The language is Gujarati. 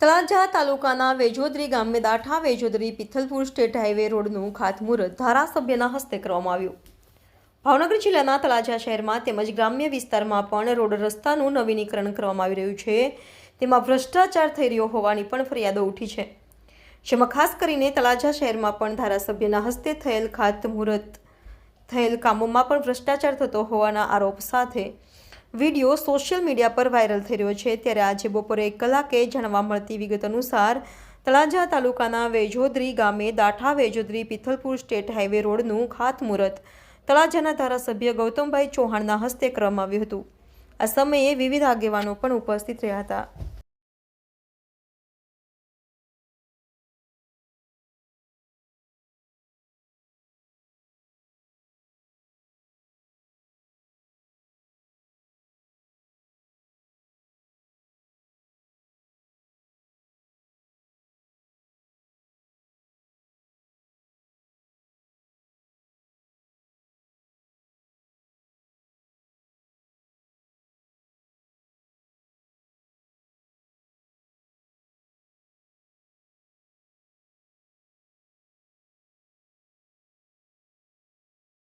તળાજા તાલુકાના વેજોદરી ગામે દાઠા વેજોદરી પિથલપુર સ્ટેટ હાઈવે રોડનું ખાતમુહૂર્ત ધારાસભ્યના હસ્તે કરવામાં આવ્યું. ભાવનગર જિલ્લાના તળાજા શહેરમાં તેમજ ગ્રામ્ય વિસ્તારમાં પણ રોડ રસ્તાનું નવીનીકરણ કરવામાં આવી રહ્યું છે. તેમાં ભ્રષ્ટાચાર થઈ રહ્યો હોવાની પણ ફરિયાદો ઉઠી છે. જેમાં ખાસ કરીને તળાજા શહેરમાં પણ ધારાસભ્યના હસ્તે થયેલ ખાતમુહૂર્ત, થયેલ કામોમાં પણ ભ્રષ્ટાચાર થતો હોવાના આરોપ સાથે વીડિયો સોશિયલ મીડિયા પર વાયરલ થઈ રહ્યો છે. ત્યારે આજે બપોરે એક કલાકે જાણવા મળતી વિગત અનુસાર તળાજા તાલુકાના વેજોદરી ગામે દાઠા વેજોદરી પિથલપુર સ્ટેટ હાઈવે રોડનું ખાતમુહૂર્ત તળાજાના ધારાસભ્ય ગૌતમભાઈ ચૌહાણના હસ્તે કરવામાં આવ્યું હતું. આ સમયે વિવિધ આગેવાનો પણ ઉપસ્થિત રહ્યા હતા.